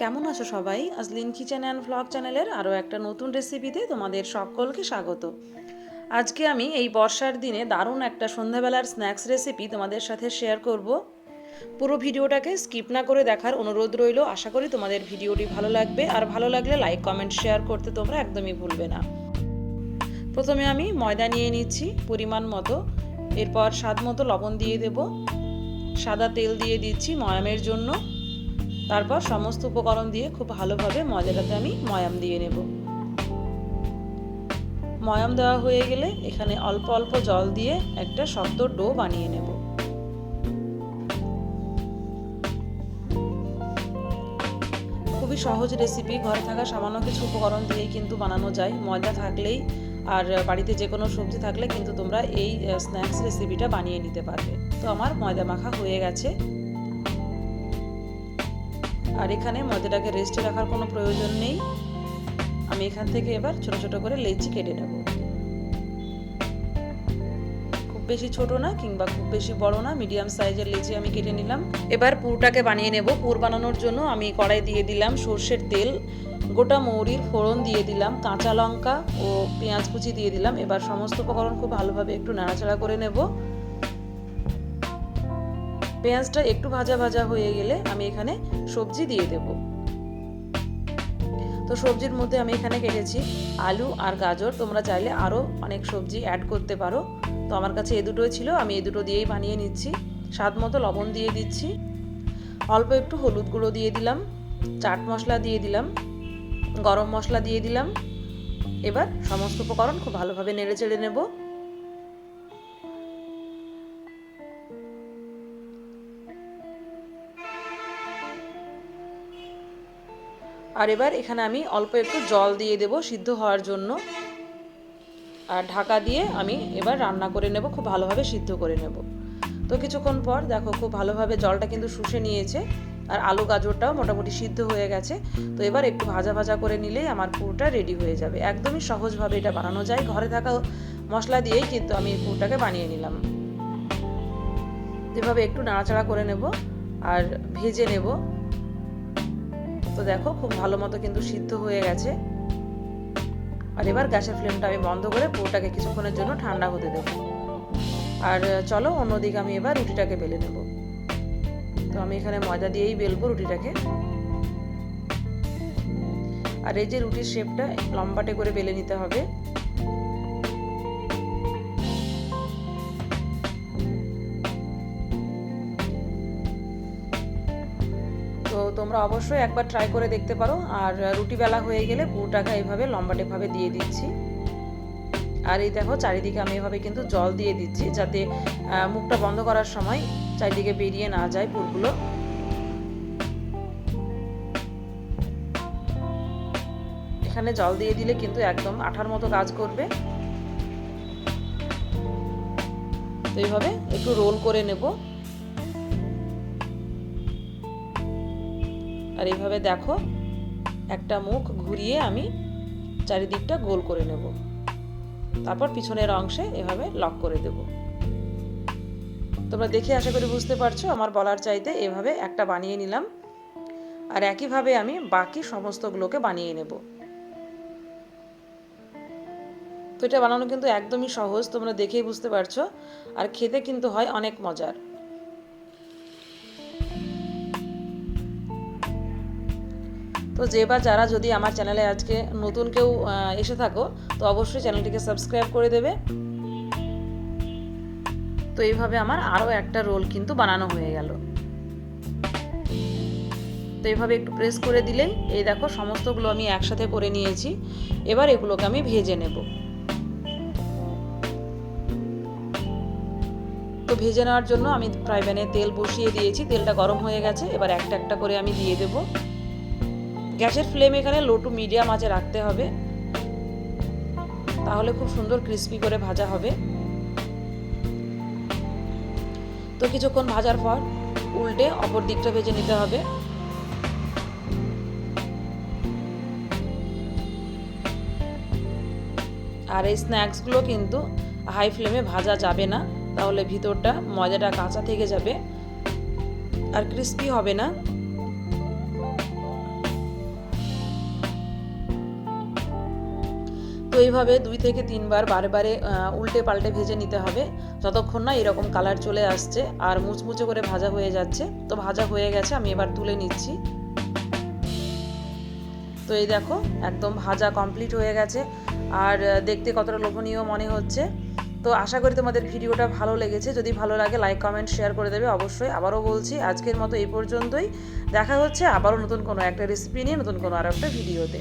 কেমন আছো সবাই? আজলিন কিচেন অ্যান্ড ভ্লগ চ্যানেলের আরও একটা নতুন রেসিপিতে তোমাদের সকলকে স্বাগত। আজকে আমি এই বর্ষার দিনে দারুণ একটা সন্ধ্যাবেলার স্ন্যাক্স রেসিপি তোমাদের সাথে শেয়ার করব। পুরো ভিডিওটাকে স্কিপ না করে দেখার অনুরোধ রইল। আশা করি তোমাদের ভিডিওটি ভালো লাগবে। আর ভালো লাগলে লাইক কমেন্ট শেয়ার করতে তোমরা একদমই ভুলবে না। প্রথমে আমি ময়দা নিয়ে নিচ্ছি পরিমাণ মতো। এরপর স্বাদ মতো লবণ দিয়ে দেব। সাদা তেল দিয়ে দিচ্ছি ময়ামের জন্য। তারপর সমস্ত উপকরণ দিয়ে খুব ভালোভাবে ময়দাটাতে আমি ময়াম দিয়ে নেব। ময়াম দেওয়া হয়ে গেলে এখানে অল্প অল্প জল দিয়ে একটা শক্ত ডো বানিয়ে নেব। খুবই সহজ রেসিপি ঘরে থাকা সামান্য কিছু উপকরণ দিয়েই কিন্তু বানানো যায়। ময়দা থাকলেই আর বাড়িতে যে কোনো সবজি থাকলে কিন্তু তোমরা এই স্ন্যাক্স রেসিপিটা বানিয়ে নিতে পারবে। তো আমার ময়দা মাখা হয়ে গেছে। আর এখানে ময়দাটাকে রেস্টে রাখার কোনো প্রয়োজন নেই। আমি এখান থেকে এবার ছোট ছোট করে লেচি কেটে নেব। খুব বেশি ছোট না কিংবা খুব বেশি বড় না মিডিয়াম সাইজের লেচি আমি কেটে নিলাম। এবার পুরটাকে বানিয়ে নেব। পুর বানানোর জন্য আমি কড়াই দিয়ে দিলাম সর্ষের তেল, গোটা মৌরির ফোড়ন দিয়ে দিলাম, কাঁচা লঙ্কা ও পেঁয়াজ কুচি দিয়ে দিলাম। এবার সমস্ত উপকরণ খুব ভালোভাবে একটু নাড়াচাড়া করে নেব। পেঁয়াজটা একটু ভাজা ভাজা হয়ে গেলে আমি এখানে সবজি দিয়ে দেব। তো সবজির মধ্যে আমি এখানে কেটেছি আলু আর গাজর। তোমরা চাইলে আরও অনেক সবজি অ্যাড করতে পারো। তো আমার কাছে এ দুটোই ছিল, আমি এ দুটো দিয়েই বানিয়ে নিচ্ছি। স্বাদ মতো লবণ দিয়ে দিচ্ছি। অল্প একটু হলুদ গুঁড়ো দিয়ে দিলাম, চাট মশলা দিয়ে দিলাম, গরম মশলা দিয়ে দিলাম। এবার সমস্ত উপকরণ খুব ভালোভাবে নেড়ে চেড়ে নেব। আর এবার এখানে আমি অল্প একটু জল দিয়ে দেব সিদ্ধ হওয়ার জন্য। আর ঢাকা দিয়ে আমি এবার রান্না করে নেব, খুব ভালোভাবে সিদ্ধ করে নেব। তো কিছুক্ষণ পর দেখো খুব ভালোভাবে জলটা কিন্তু শুষে নিয়েছে, আর আলু গাজরটাও মোটামুটি সিদ্ধ হয়ে গেছে। তো এবার একটু ভাজা ভাজা করে নিলেই আমার পুরোটা রেডি হয়ে যাবে। একদমই সহজভাবে এটা বানানো যায়। ঘরে থাকা মশলা দিয়েই কিন্তু আমি এই পুরটাকে বানিয়ে নিলাম। এভাবে একটু নাড়াচাড়া করে নেব, আর ভেজে নেব। তো দেখো, খুব ভালো মতো কিন্তু সিদ্ধ হয়ে গেছে। আর এবার গ্যাসের ফ্লেমটা আমি বন্ধ করে পুরোটাকে কিছুক্ষণের জন্য ঠান্ডা হতে দেবো। আর চলো, অন্যদিকে আমি এবার রুটিটাকে বেলে নেব। তো আমি এখানে ময়দা দিয়েই বেলবো রুটিটাকে। আর এই যে রুটির শেপটা লম্বাটে করে বেলে নিতে হবে। তো তোমরা অবশ্যই একবার ট্রাই করে দেখতে পারো। আর রুটি বেলা হয়ে গেলে পুরোটাকে এইভাবে লম্বাটেভাবে দিয়ে দিচ্ছি। আর এই দেখো, চারিদিকে আমি এভাবে কিন্তু জল দিয়ে দিচ্ছি যাতে মুখটা বন্ধ করার সময় চারিদিকে বেরিয়ে না যায় পুরগুলো। এখানে জল দিয়ে দিলে কিন্তু একদম আঠার মতো কাজ করবে। তো এইভাবে একটু রোল করে নেব। আর এইভাবে দেখো, একটা মুখ ঘুরিয়ে আমি চারিদিকটা গোল করে নেব। তারপর পিছনের অংশে এভাবে লক করে দেব। তোমরা দেখে আশা করি বুঝতে পারছ, আমার বলার চাইতে এভাবে একটা বানিয়ে নিলাম। আর একইভাবে আমি বাকি সমস্তগুলোকে বানিয়ে নেব। তো এটা বানানো কিন্তু একদমই সহজ, তোমরা দেখেই বুঝতে পারছ। আর খেতে কিন্তু হয় অনেক মজার। তো যে বা যারা যদি আমার চ্যানেলে আজকে নতুন কেউ এসে থাকো, তো অবশ্যই চ্যানেলটিকে সাবস্ক্রাইব করে দেবে। তো এইভাবে আমার আরও একটা রোল কিন্তু বানানো হয়ে গেল। তো এইভাবে একটু প্রেস করে দিলেই, এই দেখো সমস্তগুলো আমি একসাথে করে নিয়েছি। এবার এগুলোকে আমি ভেজে নেব। তো ভেজে নেওয়ার জন্য আমি ফ্রাই প্যানে তেল বসিয়ে দিয়েছি, তেলটা গরম হয়ে গেছে, এবার একটা একটা করে আমি দিয়ে দেবো। গ্যাসের ফ্লেম এখানে লো টু মিডিয়াম আঁচে রাখতে হবে। তাহলে খুব সুন্দর ক্রিস্পি করে ভাজা হবে। তো কিছুক্ষণ ভাজার পর উল্টে অপর দিকটা ভেজে নিতে হবে। আর এই স্ন্যাক্সগুলো কিন্তু হাই ফ্লেমে ভাজা যাবে না, তাহলে ভিতরটা ময়দাটা কাঁচা থেকে যাবে। আর ক্রিস্পি হবে না। তো এইভাবে দুই থেকে তিনবার বারে বারে উল্টে পাল্টে ভেজে নিতে হবে। যতক্ষণ না এরকম কালার চলে আসছে আর মুচমুচে করে ভাজা হয়ে যাচ্ছে, তো ভাজা হয়ে গেছে, আমি এবার তুলে নিচ্ছি। তো এই দেখো, একদম ভাজা কমপ্লিট হয়ে গেছে। আর দেখতে কতটা লোভনীয় মনে হচ্ছে। তো আশা করি তোমাদের ভিডিওটা ভালো লেগেছে। যদি ভালো লাগে লাইক কমেন্ট শেয়ার করে দেবে। অবশ্যই আবারও বলছি, আজকের মতো এই পর্যন্তই। দেখা হচ্ছে আবারও নতুন কোনো একটা রেসিপি নিয়ে, নতুন কোনো আর একটা ভিডিওতে